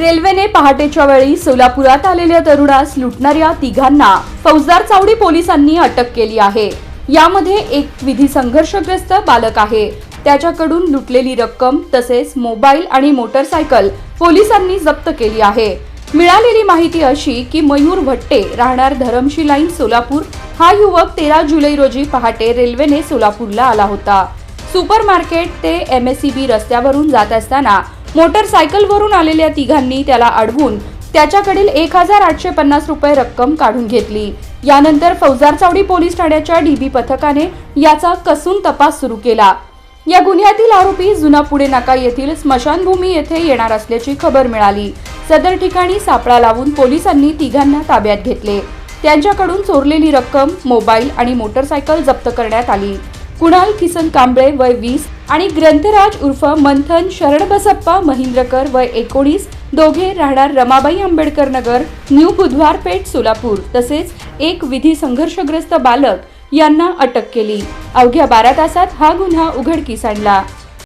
रेल्वेने पहाटेच्या वेळी सोलापुरात आलेल्या तरुणास लुटणाऱ्या तिघांना फौजदार चावडी पोलिसांनी अटक केली आहे. यामध्ये एक विधी संघर्षग्रस्त बालक आहे. त्याच्याकडून लुटलेली रक्कम तसेच मोबाईल आणि मोटरसायकल पोलिसांनी जप्त केली आहे. मिळालेली माहिती अशी की मयूर भट्टे राहणार धरमशी लाईन सोलापूर. हा युवक तेरा जुलै रोजी पहाटे रेल्वेने सोलापूरला आला होता. सुपर मार्केट ते एम एस सी बी रस्त्यावरून जात असताना मोटरसायकलवरून आलेल्या तिघांनी त्याला अडवून त्याच्याकडील एक हजार आठशे पन्नास रुपये रक्कम काढून घेतली. यानंतर फौजार चावडी पोलीस ठाण्याच्या डीबी पथकाने याचा कसून तपास सुरू केला. या गुन्ह्यातील आरोपी जुना पुणे नाका येथील स्मशानभूमी येथे येणार असल्याची खबर मिळाली. सदर ठिकाणी सापळा लावून पोलिसांनी तिघांना ताब्यात घेतले. त्यांच्याकडून चोरलेली रक्कम मोबाईल आणि मोटरसायकल जप्त करण्यात आली. कुणाल किसन कांबळे वय वीस आणि ग्रंथराज उर्फ मंथन शरणबसप्पा महिंद्रकर वय एकोणीस. दोघे राहणार रमाबाई आंबेडकर नगर न्यू बुधवार पेठ सोलापूर. तसेच एक विधी संघर्षग्रस्त बालक यांना अटक केली. अवघ्या बारा तासात हा गुन्हा उघडकीस आणला.